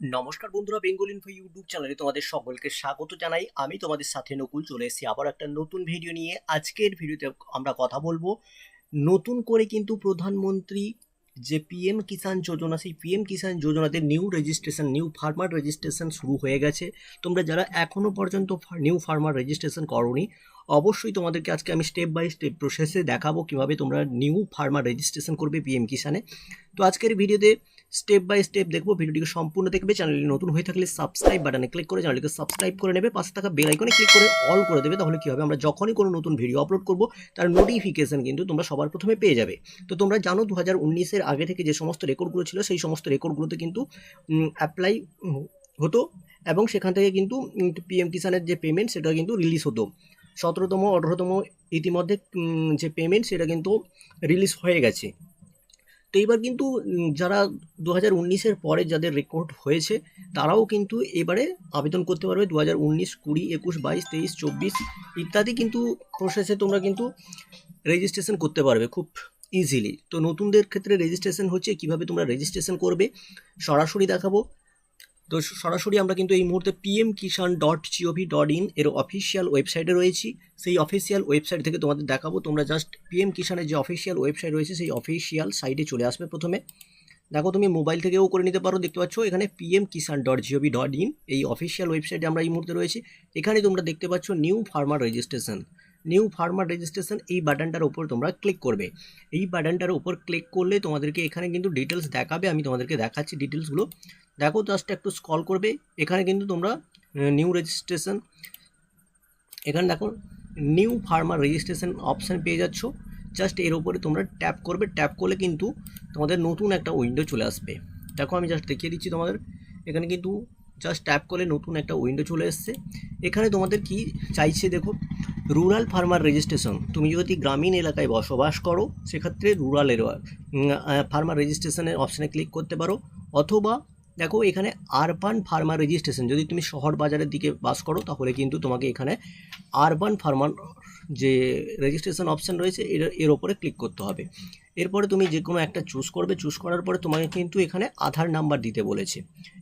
নমস্কার বন্ধুরা, Bengal info YouTube চ্যানেলে তোমাদের সকলকে স্বাগত জানাই। আমি তোমাদের সাথে নকুল, চলে এসেছি আবার একটা নতুন ভিডিও নিয়ে। আজকের ভিডিওতে আমরা কথা বলব, নতুন করে কিন্তু প্রধানমন্ত্রী যে পিএম কিষাণ যোজনা সেই পিএম কিষাণ যোজনাতে new registration new farmer registration শুরু হয়ে গেছে। তোমরা যারা এখনও পর্যন্ত নিউ ফার্মার রেজিস্ট্রেশন করোনি অবশ্যই তোমাদেরকে আজকে আমি স্টেপ বাই স্টেপ প্রসেসে দেখাবো কীভাবে তোমরা নিউ ফার্মার রেজিস্ট্রেশন করবে পিএম কিষানে তো আজকের ভিডিওতে স্টেপ বাই স্টেপ দেখব, ভিডিওটিকে সম্পূর্ণ দেখবে চ্যানেলটি নতুন হয়ে থাকলে সাবস্ক্রাইব বাটনে ক্লিক করে চ্যানেলটিকে সাবস্ক্রাইব করে নেবে, পাশে থাকা বেল আইকনে ক্লিক করে অল করে দেবে, তাহলে কী হবে? আমরা যখনই কোনো নতুন ভিডিও আপলোড করব, তার নোটিফিকেশান কিন্তু তোমরা সবার প্রথমে পেয়ে যাবে। তো তোমরা জানো দু হাজার উনিশের আগে থেকে যে সমস্ত রেকর্ডগুলো ছিল, সেই সমস্ত রেকর্ডগুলোতে কিন্তু অ্যাপ্লাই হতো এবং সেখান থেকে কিন্তু পিএম কিষানের যে পেমেন্ট সেটা কিন্তু রিলিজ হতো। সতেরোতম, আঠেরোতম ইতিমধ্যে যে পেমেন্ট সেটা কিন্তু রিলিজ হয়ে গেছে। তো এবার কিন্তু যারা দু হাজার উনিশের পরে যাদের রেকর্ড হয়েছে, তারাও কিন্তু এবারে আবেদন করতে পারবে দু হাজার উনিশ, কুড়ি, একুশ, বাইশ, তেইশ, চব্বিশ ইত্যাদি কিন্তু প্রসেসে তোমরা কিন্তু রেজিস্ট্রেশন করতে পারবে খুব ইজিলি তো নতুনদের ক্ষেত্রে রেজিস্ট্রেশন হচ্ছে কীভাবে তোমরা রেজিস্ট্রেশন করবে, সরাসরি দেখাবো। তো সরাসরি আমরা কিন্তু এই মুহূর্তে PM Kisan dot gov dot in এর অফিসিয়াল ওয়েবসাইটে রয়েছি। সেই অফিসিয়াল ওয়েবসাইট থেকে তোমাদের দেখাবো। তোমরা জাস্ট পিএম কিষানের যে অফিসিয়াল ওয়েবসাইট রয়েছে, সেই অফিসিয়াল সাইটে চলে আসবে প্রথমে। দেখো, তুমি মোবাইল থেকেও করে নিতে পারো, দেখতে পাচ্ছ এখানে PM Kisan dot gov dot in এই অফিসিয়াল ওয়েবসাইটে আমরা এই মুহূর্তে রয়েছি। এখানে তোমরা দেখতে পাচ্ছ new farmer registration new farmer registration এই বাটনটার উপর তোমরা ক্লিক করবে। এই বাটনটার উপর ক্লিক করলে তোমাদেরকে এখানে কিন্তু ডিটেলস দেখাবে। আমি তোমাদেরকে দেখাচ্ছি ডিটেলসগুলো দেখো জাস্ট একটু স্কল করবে, এখানে কিন্তু তোমরা নিউ রেজিস্ট্রেশন এখানে দেখো নিউ ফার্মার রেজিস্ট্রেশন অপশান পেয়ে যাচ্ছ। জাস্ট এর উপরে তোমরা ট্যাপ করবে ট্যাপ করলে কিন্তু তোমাদের নতুন একটা উইন্ডো চলে আসবে। দেখো আমি জাস্ট দেখিয়ে দিচ্ছি তোমাদের, এখানে কিন্তু জাস্ট ট্যাপ করলে নতুন একটা উইন্ডো চলে এসছে। এখানে তোমাদের কি চাইছে দেখো রুরাল ফার্মার রেজিস্ট্রেশন তুমি যদি গ্রামীণ এলাকায় বসবাস করো, সেক্ষেত্রে রুরাল ফার্মার রেজিস্ট্রেশনের অপশানে ক্লিক করতে পারো। অথবা দেখো, এখানে আরবান ফার্মার রেজিস্ট্রেশন যদি তুমি শহর বাজারের দিকে বাস করো, তাহলে কিন্তু তোমাকে এখানে আরবান ফার্মার যে রেজিস্ট্রেশন অপশান রয়েছে, এর এর ওপরে ক্লিক করতে হবে। এরপরে তুমি যে কোনো একটা চুজ করবে চুজ করার পরে তোমাকে কিন্তু এখানে আধার নাম্বার দিতে বলেছে।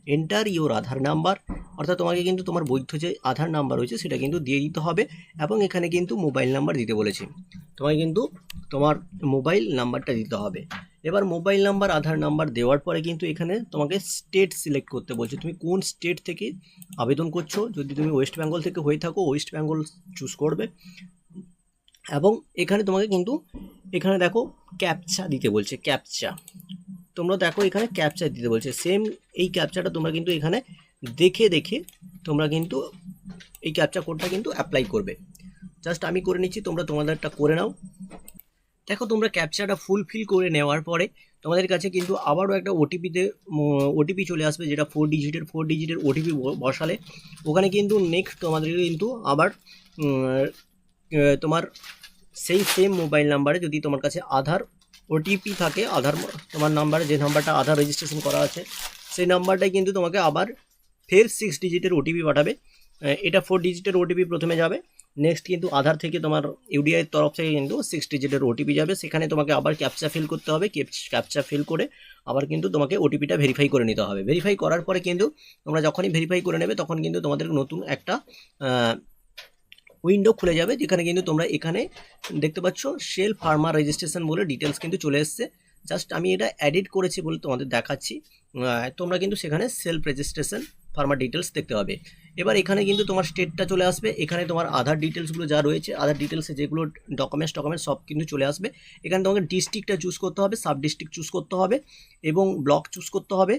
এন্টার ইওর আধার নাম্বার অর্থাৎ তোমাকে কিন্তু তোমার বৈধ যে আধার নাম্বার রয়েছে, সেটা কিন্তু দিয়ে দিতে হবে এবং এখানে কিন্তু মোবাইল নাম্বার দিতে বলেছে। তোমাকে কিন্তু তোমার মোবাইল নাম্বারটা দিতে হবে। এবার মোবাইল নাম্বার আধার নাম্বার দেওয়ার পরে কিন্তু এখানে তোমাকে স্টেট সিলেক্ট করতে বলছে। তুমি কোন স্টেট থেকে আবেদন করছ? যদি তুমি ওয়েস্ট বেঙ্গল থেকে হয়ে থাকো ওয়েস্ট বেঙ্গল চুজ করবে। এবং এখানে তোমাকে কিন্তু এখানে দেখো ক্যাপচা দিতে বলছে ক্যাপচা তোমরা দেখো এখানে ক্যাপচা দিতে বলছে। সেম এই ক্যাপচাটা তোমরা কিন্তু এখানে দেখে দেখে তোমরা কিন্তু এই ক্যাপচা কোডটা কিন্তু অ্যাপ্লাই করবে। জাস্ট আমি করে নিচ্ছি, তোমরা তোমাদেরটা করে নাও। দেখো তোমরা ক্যাপচাটা ফুলফিল করে নেওয়ার পরে তোমাদের কাছে কিন্তু আবারও একটা ওটিপিতে ওটিপি চলে আসবে, যেটা ফোর ডিজিটের ফোর ডিজিটের ওটিপি বসালে। ওখানে কিন্তু নেক্সট তোমাদের কিন্তু আবার তোমার সেই সেম মোবাইল নাম্বারে যদি তোমার কাছে আধার ওটিপি থাকে, আধার তোমার নাম্বারে যে নাম্বারটা আধার রেজিস্ট্রেশন করা আছে, সেই নাম্বারটাই কিন্তু তোমাকে আবার ফের সিক্স ডিজিটের ওটিপি পাঠাবে। এটা ফোর ডিজিটের ওটিপি প্রথমে যাবে নেক্সট কিন্তু আধার থেকে তোমার ইউডিআই তরফ থেকে কিন্তু সিক্স ডিজিটের ওটিপি যাবে। সেখানে তোমাকে আবার ক্যাপচা ফিল করতে হবে ক্যাপচা ফিল করে আবার কিন্তু তোমাকে ওটিপিটা ভেরিফাই করে নিতে হবে। ভেরিফাই করার পরে কিন্তু তোমরা যখনই ভেরিফাই করে নেবে, তখন কিন্তু তোমাদের নতুন একটা উইন্ডো খুলে যাবে, যেখানে কিন্তু তোমরা এখানে দেখতে পাচ্ছ সেল ফার্মার রেজিস্ট্রেশন বলে ডিটেলস কিন্তু চলে এসছে। জাস্ট আমি এটা অ্যাডিট করেছি বলে তোমাদের দেখাচ্ছি। তোমরা কিন্তু সেখানে সেলফ রেজিস্ট্রেশন ফার্মার ডিটেলস দেখতে হবে এবার এখানে কিন্তু তোমার স্টেটটা চলে আসবে। এখানে তোমার আধার ডিটেলসগুলো যা রয়েছে আধার ডিটেলসে যেগুলো ডকুমেন্টস ডকুমেন্টস সব কিন্তু চলে আসবে। এখানে তোমাকে ডিস্ট্রিক্টটা চুজ করতে হবে সাব ডিস্ট্রিক্ট চুজ করতে হবে এবং ব্লক চুজ করতে হবে।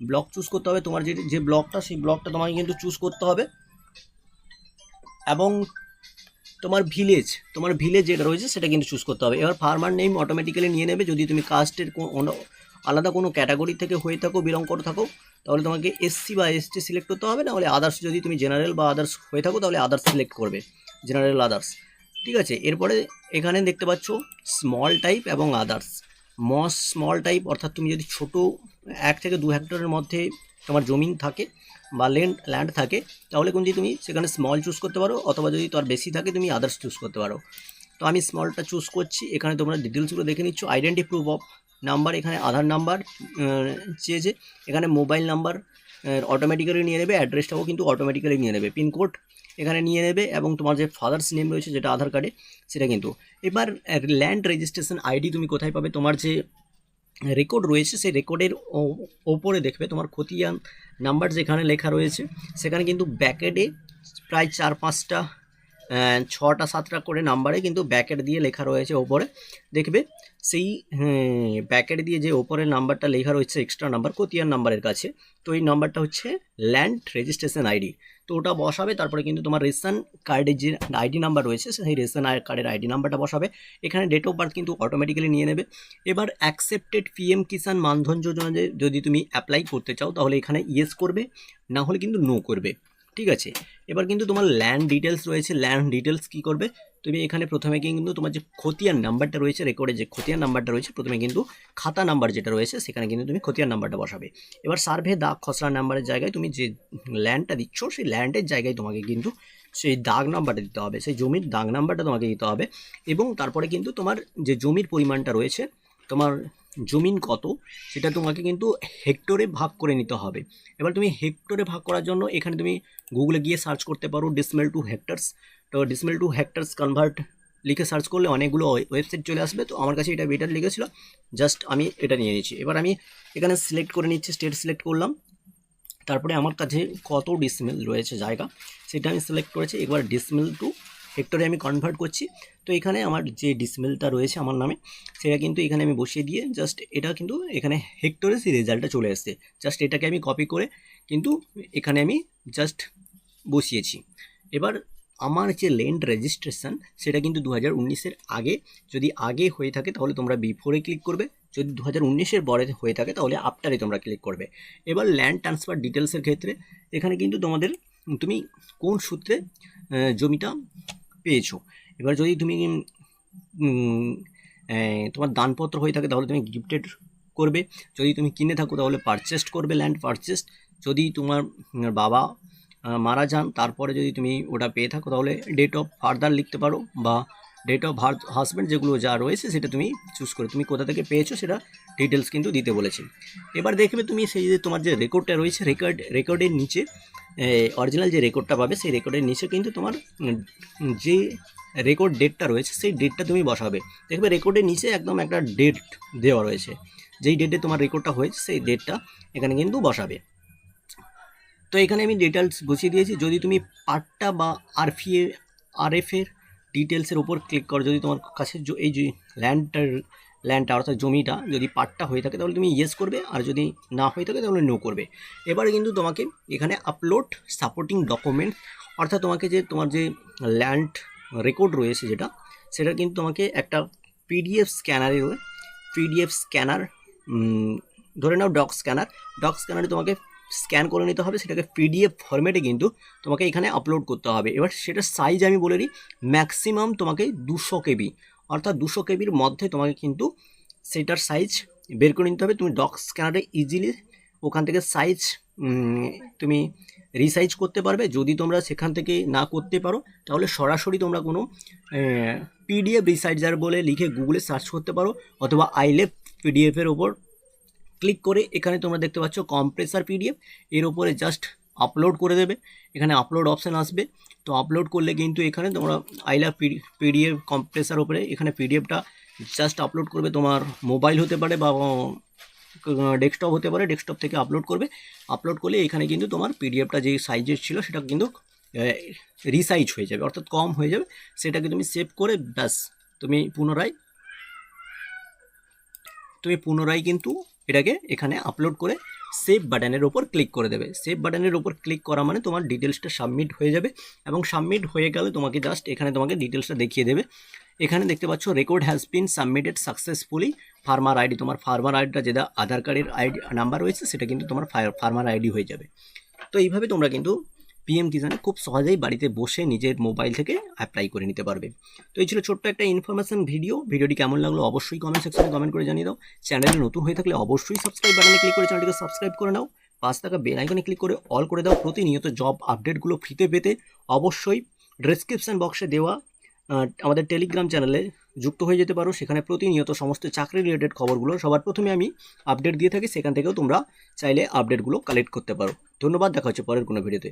ব্লক চুজ করতে হবে, তোমার যে যে ব্লকটা সেই ব্লকটা তোমাকে কিন্তু চুজ করতে হবে। এবং তোমার ভিলেজ তোমার ভিলেজ যেটা রয়েছে সেটা কিন্তু চুজ করতে হবে। এবার ফার্মার নেম অটোমেটিক্যালি নিয়ে নেবে। যদি তুমি কাস্টের কোনো আলাদা কোনো ক্যাটাগরি থেকে হয়ে থাকো বিলং করে থাকো, তাহলে তোমাকে এসসি বা এসটি সিলেক্ট করতে হবে। নাহলে আদার্স যদি তুমি জেনারেল বা আদার্স হয়ে থাকো, তাহলে আদার্স সিলেক্ট করবে জেনারেল আদার্স ঠিক আছে? এরপরে এখানে দেখতে পাচ্ছ স্মল টাইপ এবং আদার্স মস স্মল টাইপ অর্থাৎ তুমি যদি ছোট এক থেকে দু হেক্টরের মধ্যে তোমার জমিন থাকে বা ল্যান্ড ল্যান্ড থাকে, তাহলে কিন্তু তুমি সেখানে স্মল চুজ করতে পারো, অথবা যদি তার বেশি থাকে, তুমি আদার্স চুজ করতে পারো। তো আমি স্মলটা চুজ করছি, এখানে তোমরা ডিটেলসগুলো দেখে নিচ্ছ। আইডেন্টি প্রুফ অফ নাম্বার এখানে আধার নাম্বার চেয়েছে এখানে মোবাইল নাম্বার অটোমেটিক্যালি নিয়ে নেবে অ্যাড্রেসটাও কিন্তু অটোমেটিক্যালি নিয়ে নেবে পিনকোড এখানে নিয়ে নেবে, এবং তোমার যে ফাদার্স নেম রয়েছে, যেটা আধার কার্ডে সেটা কিন্তু। এবার ল্যান্ড রেজিস্ট্রেশন আইডি তুমি কোথায় পাবে? তোমার যে রেকর্ড রয়েছে, সেই রেকর্ডের ওপরে দেখবে তোমার খতিয়ান নাম্বার যেখানে লেখা রয়েছে, সেখানে কিন্তু ব্যাকেটে প্রায় চার, পাঁচটা ছটা, সাতটা করে নাম্বারে কিন্তু ব্যাকেট দিয়ে লেখা রয়েছে ওপরে। দেখবে সেই ব্যাকেট দিয়ে যে ওপরে নাম্বারটা লেখা রয়েছে এক্সট্রা নাম্বার খতিয়ান নাম্বারের কাছে, তো এই নাম্বারটা হচ্ছে ল্যান্ড রেজিস্ট্রেশন আইডি তো ওটা বসাবে, তারপরে কিন্তু তোমার রেশন কার্ডের যে আইডি নাম্বার রয়েছে, সেই রেশন কার্ডের আইডি নাম্বারটা বসাবে। এখানে ডেট অফ বার্থ কিন্তু অটোমেটিক্যালি নিয়ে নেবে। এবার অ্যাকসেপ্টেড পিএম কিষাণ মানধন যোজনা যদি তুমি অ্যাপ্লাই করতে চাও, তাহলে এখানে ইয়েস করবে, না হলে কিন্তু নো করবে। ঠিক আছে? এবার কিন্তু তোমার ল্যান্ড ডিটেলস রয়েছে ল্যান্ড ডিটেলস কি করবে? তুমি এখানে প্রথমে কিন্তু তোমার যে খতিয়ান নাম্বারটা রয়েছে রেকর্ডে যে খতিয়ান নাম্বারটা রয়েছে, প্রথমে কিন্তু খাতা নাম্বার যেটা রয়েছে, সেখানে কিন্তু তুমি খতিয়ান নাম্বারটা বসাবে। এবার সার্ভে দাগ খসড়া নাম্বারের জায়গায় তুমি যে ল্যান্ডটা দিচ্ছ, সেই ল্যান্ডের জায়গায় তোমাকে কিন্তু সেই দাগ নাম্বারটা দিতে হবে, সেই জমির দাগ নাম্বারটা তোমাকে দিতে হবে। এবং তারপরে কিন্তু তোমার যে জমির পরিমাণটা রয়েছে, তোমার জমিন কত, সেটা তোমাকে কিন্তু হেক্টরে ভাগ করে নিতে হবে। এবার তুমি হেক্টরে ভাগ করার জন্য এখানে তুমি গুগলে গিয়ে সার্চ করতে পারো ডিসমেল টু হেক্টার্স তো ডিসমেল টু হেক্টার্স কনভার্ট লিখে সার্চ করলে অনেকগুলো ওয়েবসাইট চলে আসবে। তো আমার কাছে এটা বেটার লিখেছিল জাস্ট আমি এটা নিয়ে নিয়েছি এবার আমি এখানে সিলেক্ট করে নিচ্ছি স্টেট সিলেক্ট করলাম। তারপরে আমার কাছে কত ডিসমেল রয়েছে জায়গা, সেটা আমি সিলেক্ট করেছি। এবার ডিসমেল টু হেক্টরে আমি কনভার্ট করছি। তো এখানে আমার যে ডিসমেলটা রয়েছে আমার নামে, সেটা কিন্তু এখানে আমি বসিয়ে দিয়ে জাস্ট এটা কিন্তু এখানে হেক্টরে সেই রেজাল্টটা চলে আসছে। জাস্ট এটাকে আমি কপি করে কিন্তু এখানে আমি জাস্ট বসিয়েছি। এবার আমার যে ল্যান্ড রেজিস্ট্রেশন সেটা কিন্তু দু হাজার আগে, যদি আগে হয়ে থাকে তাহলে তোমরা বিফোরে ক্লিক করবে। যদি দু হাজার উনিশের পরে হয়ে থাকে তাহলে আফটারে তোমরা ক্লিক করবে। এবার ল্যান্ড ট্রান্সফার ডিটেলসের ক্ষেত্রে, এখানে কিন্তু তোমাদের, তুমি কোন সূত্রে জমিটা পেয়েছ। এবার যদি তুমি তোমার দানপত্র হয়ে থাকে, তাহলে তুমি গিফটেড করবে। যদি তুমি কিনে থাকো, তাহলে পারচেস্ট করবে ল্যান্ড পারচেস্ট যদি তোমার বাবা মারা যান, তারপরে যদি তুমি ওটা পেয়ে থাকো, তাহলে ডেট অফ ফার্দার লিখতে পারো বা ডেট অফ হার্থ হাজব্যান্ড যেগুলো যা রয়েছে, সেটা তুমি চুজ করে। তুমি কোথা থেকে পেয়েছ, সেটা ডিটেলস কিন্তু দিতে বলেছি। এবার দেখবে তুমি সেই যে তোমার যে রেকর্ডটা রয়েছে রেকর্ড রেকর্ডের নিচে অরিজিনাল যে রেকর্ডটা পাবে, সেই রেকর্ডের নিচে কিন্তু তোমার যে রেকর্ড ডেটটা রয়েছে, সেই ডেটটা তুমি বসাবে। দেখবে রেকর্ডের নিচে একদম একটা ডেট দেওয়া রয়েছে। যেই ডেটে তোমার রেকর্ডটা হয়েছে, সেই ডেটটা এখানে কিন্তু বসাবে। তো এখানে আমি ডিটেলস গুছিয়ে দিয়েছি। যদি তুমি পার্টটা বা আরফিএ আরএফের ডিটেলসের ওপর ক্লিক করো, যদি তোমার কাছে এই যে ল্যান্ডটার ল্যান্ডটা অর্থাৎ জমিটা যদি পার্টটা হয়ে থাকে তাহলে তুমি ইয়েস করবে, আর যদি না হয়ে থাকে তাহলে নো করবে। এবারে কিন্তু তোমাকে এখানে আপলোড সাপোর্টিং ডকুমেন্ট অর্থাৎ তোমাকে যে তোমার যে ল্যান্ড রেকর্ড রয়েছে যেটা, সেটা কিন্তু তোমাকে একটা পিডিএফ স্ক্যানারে পিডিএফ স্ক্যানার ধরে নাও ডক স্ক্যানার ডক স্ক্যানারে তোমাকে স্ক্যান করে নিতে হবে, সেটাকে পিডিএফ ফরম্যাটে কিন্তু তোমাকে এখানে আপলোড করতে হবে। এবার সেটা সাইজ আমি বলে দিই ম্যাক্সিমাম তোমাকে দুশো কেবি। অর্থাৎ দুশো কেবির মধ্যে তোমাকে কিন্তু সেটার সাইজ বের করে নিতে হবে। তুমি ডক স্ক্যানারে ইজিলি ওখান থেকে সাইজ তুমি রিসাইজ করতে পারবে। যদি তোমরা সেখান থেকে না করতে পারো, তাহলে সরাসরি তোমরা কোনো পিডিএফ রিসাইজার বলে লিখে গুগলে সার্চ করতে পারো অথবা আইলেপ পিডিএফের ওপর ক্লিক করে এখানে তোমরা দেখতে পাচ্ছ কম্প্রেসার পিডিএফ এর ওপরে জাস্ট আপলোড করে দেবে। এখানে আপলোড অপশান আসবে। তো আপলোড করলে কিন্তু এখানে তোমরা আইলা পিডিএফ কম্প্রেসার ওপরে এখানে পিডিএফটা জাস্ট আপলোড করবে। তোমার মোবাইল হতে পারে বা ডেস্কটপ হতে পারে। ডেস্কটপ থেকে আপলোড করবে। আপলোড করলে এখানে কিন্তু তোমার পিডিএফটা যে সাইজের ছিল সেটা কিন্তু রিসাইজ হয়ে যাবে। অর্থাৎ কম হয়ে যাবে। সেটাকে তুমি সেভ করে ব্যাস। তুমি পুনরায় তুমি পুনরায় কিন্তু এটাকে এখানে আপলোড করে সেভ বাটনের ওপর ক্লিক করে দেবে। সেভ বাটনের ওপর ক্লিক করা মানে তোমার ডিটেলসটা সাবমিট হয়ে যাবে এবং সাবমিট হয়ে গেলে তোমাকে জাস্ট এখানে তোমাকে ডিটেলসটা দেখিয়ে দেবে। এখানে দেখতে পাচ্ছ record has been submitted successfully farmer ID তোমার ফার্মার আইডিটা যেটা আধার কার্ডের আইডি নাম্বার রয়েছে, সেটা কিন্তু তোমার ফার্মার আইডি হয়ে যাবে। তো এইভাবে তোমরা কিন্তু পিএম কিষানে খুব সহজেই বাড়িতে বসে নিজের মোবাইল থেকে অ্যাপ্লাই করে নিতে পারবে। তো এই ছিল ছোট্ট একটা ইনফরমেশন ভিডিও ভিডিওটি কেমন লাগল অবশ্যই কমেন্ট সেকশনে কমেন্ট করে জানিয়ে দাও। চ্যানেলে নতুন হয়ে থাকলে অবশ্যই সাবস্ক্রাইব বাটনে ক্লিক করে চ্যানেলটিকে সাবস্ক্রাইব করে নাও। পাঁচ টাকা বেল আইকনে ক্লিক করে অল করে দাও। প্রতিনিয়ত জব আপডেটগুলো ফ্রিতে পেতে অবশ্যই ডেসক্রিপশন বক্সে দেওয়া আমাদের টেলিগ্রাম চ্যানেলে যুক্ত হয়ে যেতে পারো। সেখানে প্রতিনিয়ত সমস্ত চাকরি রিলেটেড খবরগুলো সবার প্রথমে আমি আপডেট দিয়ে থাকি। সেখান থেকেও তোমরা চাইলে আপডেটগুলো কালেক্ট করতে পারো। ধন্যবাদ। দেখা হচ্ছে পরের কোনো ভিডিওতে